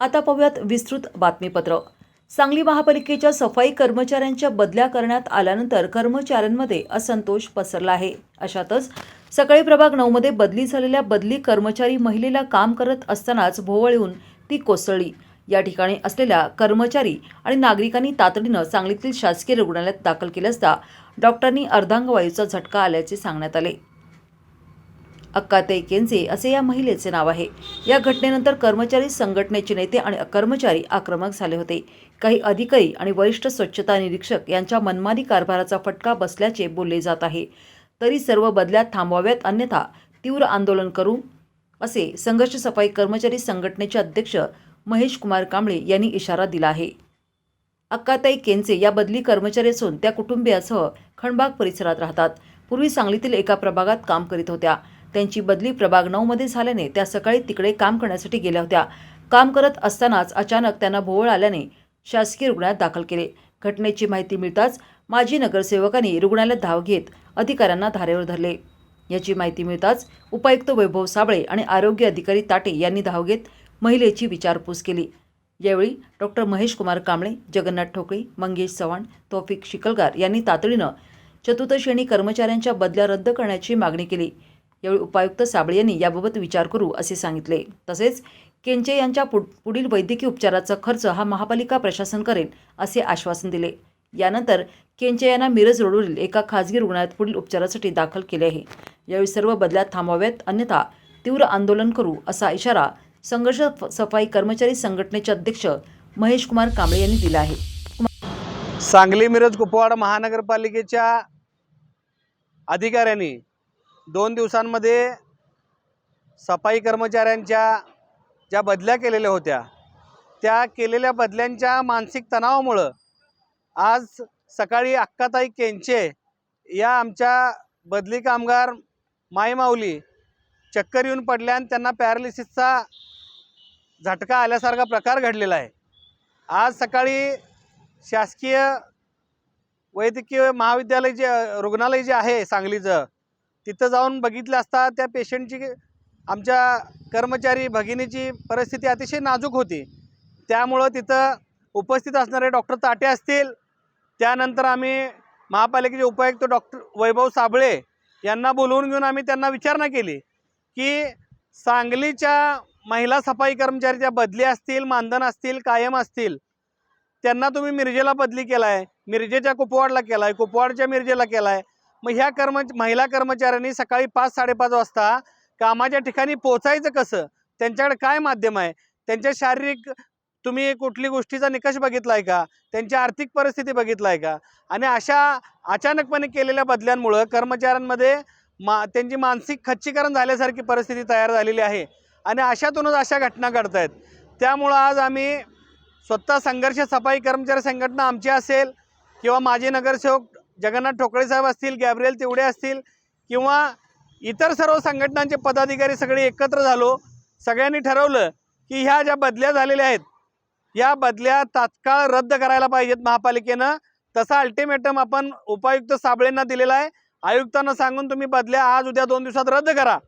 आता पाहूयात विस्तृत बातमीपत्र. सांगली महापालिकेच्या सफाई कर्मचाऱ्यांच्या बदल्या करण्यात आल्यानंतर कर्मचाऱ्यांमध्ये असंतोष पसरला आहे. अशातच सकाळी प्रभाग नऊमध्ये बदली झालेल्या बदली कर्मचारी महिलेला काम करत असतानाच भोवळ येऊन ती कोसळली. या ठिकाणी असलेल्या कर्मचारी आणि नागरिकांनी तातडीनं सांगलीतील शासकीय रुग्णालयात दाखल केले असता डॉक्टरांनी अर्धांगवायूचा झटका आल्याचे सांगण्यात आले. अक्काताई केंजे असे या महिलेचे नाव आहे. या घटनेनंतर कर्मचारी संघटनेचे नेते आणि कर्मचारी आक्रमक झाले होते. काही अधिकारी आणि वरिष्ठ स्वच्छता निरीक्षक यांच्या मनमानी कारभाराचा फटका बसल्याचे बोलले जात आहे. तरी सर्व बदल्यात थांबवाव्यात अन्यथा तीव्र आंदोलन करू असे संघर्ष सफाई कर्मचारी संघटनेचे अध्यक्ष महेश कुमार कांबळे यांनी इशारा दिला आहे. अक्काताई केंचे या बदली कर्मचारी असून त्या कुटुंबियासह खणबाग परिसरात राहतात. पूर्वी सांगलीतील एका प्रभागात काम करीत होत्या. त्यांची बदली प्रभाग नऊमध्ये झाल्याने त्या सकाळी तिकडे काम करण्यासाठी गेल्या होत्या. काम करत असतानाच अचानक त्यांना भोवळ आल्याने शासकीय रुग्णालयात दाखल केले. घटनेची माहिती मिळताच माजी नगरसेवकांनी रुग्णालयात धाव घेत अधिकाऱ्यांना धारेवर धरले. याची माहिती मिळताच उपायुक्त वैभव साबळे आणि आरोग्य अधिकारी ताटे यांनी धाव घेत महिलेची विचारपूस केली. यावेळी डॉक्टर महेश कुमार कांबळे जगन्नाथ ठोकळे मंगेश चव्हाण तौफिक शिकलगार यांनी तातडीनं चतुर्थश्रेणी कर्मचाऱ्यांच्या बदल्या रद्द करण्याची मागणी केली. यावेळी उपायुक्त साबळे यांनी याबाबत विचार करू असे सांगितले. तसेच केंचे यांच्या पुढील वैद्यकीय उपचाराचा खर्च हा महापालिका प्रशासन करेल असे आश्वासन दिले. यानंतर केंचे यांना मिरज रोडवरील एका खाजगी रुग्णालयात पुढील उपचारासाठी दाखल केले आहे. यावेळी सर्व बदल्यात थांबवाव्यात अन्यथा तीव्र आंदोलन करू असा इशारा संघर्ष सफाई कर्मचारी संघटनेचे अध्यक्ष महेश कुमार कांबळे यांनी दिला आहे. सांगली मिरज कुपवाड महानगरपालिकेच्या अधिकाऱ्यांनी दोन दिवसांमध्ये सफाई कर्मचाऱ्यांच्या ज्या बदल्या केलेल्या होत्या त्या केलेल्या बदल्यांच्या मानसिक तणावामुळं आज सकाळी अक्काताई केंचे या आमच्या बदली कामगार मायमाऊली चक्कर येऊन पडल्या आणि त्यांना पॅरालिसिसचा झटका आल्यासारखा प्रकार घडलेला आहे. आज सकाळी शासकीय वैद्यकीय महाविद्यालय जे रुग्णालय जे आहे सांगलीचं तिथं जाऊन बघितलं असता त्या पेशंटची आमच्या कर्मचारी भगिनीची परिस्थिती अतिशय नाजूक होती. त्यामुळं तिथं उपस्थित असणारे डॉक्टर ताटे असतील. त्यानंतर आम्ही महापालिकेचे उपायुक्त डॉक्टर वैभव साबळे यांना बोलवून घेऊन आम्ही त्यांना विचारणा केली की सांगलीच्या महिला सफाई कर्मचारीच्या बदली असतील मानधन असतील कायम असतील त्यांना तुम्ही मिरजेला बदली केला आहे मिरजेच्या कुपवाडला केला आहे कुपवाडच्या मिरजेला केला आहे मग ह्या कर्म महिला कर्मचाऱ्यांनी सकाळी पाच साडेपाच वाजता कामाच्या ठिकाणी पोचायचं कसं? त्यांच्याकडे काय माध्यम आहे? त्यांच्या शारीरिक तुम्ही कुठली गोष्टीचा निकष बघितला आहे का? त्यांची आर्थिक परिस्थिती बघितला आहे का? आणि अशा अचानकपणे केलेल्या बदल्यांमुळं कर्मचाऱ्यांमध्ये मा त्यांची मानसिक खच्चीकरण झाल्यासारखी परिस्थिती तयार झालेली आहे. आणि अशातूनच अशा घटना घडत आहेत त्यामुळं आज आम्ही स्वतः संघर्ष सफाई कर्मचारी संघटना आमची असेल किंवा माजी नगरसेवक जगन्नाथ ठोकळे साहेब असतील गॅब्रियल तेवढे असतील किंवा इतर सर्व संघटनांचे पदाधिकारी सगळे एकत्र झालो सगळ्यांनी ठरवलं की ह्या ज्या बदल्या झालेल्या आहेत या बदल्या तात्काळ रद्द करायला पाहिजेत महापालिकेनं. तसा अल्टिमेटम आपण उपायुक्त साबळेंना दिलेला आहे. आयुक्तांना सांगून तुम्ही बदल्या आज उद्या दोन दिवसात रद्द करा.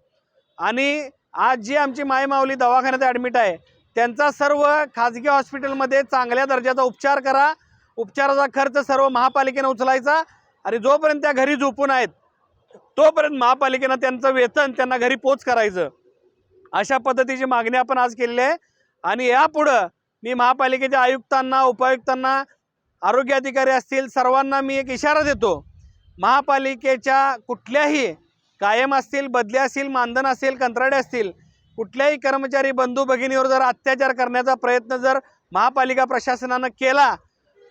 आणि आज जी आमची मायमाऊली दवाखान्यात ॲडमिट आहे त्यांचा सर्व खाजगी हॉस्पिटलमध्ये चांगल्या दर्जाचा उपचार करा. उपचाराचा खर्च सर्व महापालिकेनं उचलायचा. आणि जोपर्यंत त्या घरी झोपून आहेत तोपर्यंत महापालिकेनं त्यांचं वेतन त्यांना घरी पोच करायचं. अशा पद्धतीची मागणी आपण आज केलेली आहे. आणि यापुढं मी महापालिकेच्या आयुक्तांना उपायुक्तांना आरोग्य अधिकारी असतील सर्वांना मी एक इशारा देतो. महापालिकेच्या कुठल्याही कायम असतील बदली असतील मानधन असेल कंत्राटे असतील कुठल्याही कर्मचारी बंधू भगिनीवर जर अत्याचार करण्याचा प्रयत्न जर महापालिका प्रशासनानं केला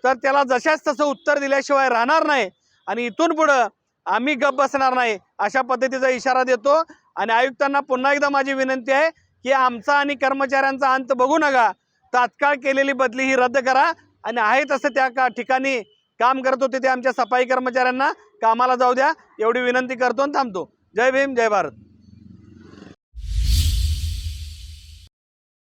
तर त्याला जशाच तसं उत्तर दिल्याशिवाय राहणार नाही. आणि इथून पुढं आम्ही गप बसणार नाही. अशा पद्धतीचा इशारा देतो. आणि आयुक्तांना पुन्हा एकदा माझी विनंती आहे की आमचा आणि कर्मचाऱ्यांचा अंत बघू नका. तात्काळ केलेली बदली ही रद्द करा. आणि आहे तसं त्या का ठिकाणी काम करत होते ते आमच्या सफाई कर्मचाऱ्यांना कामाला जाऊ द्या. एवढी विनंती करतो आणि थांबतो. जय भीम जय भारत.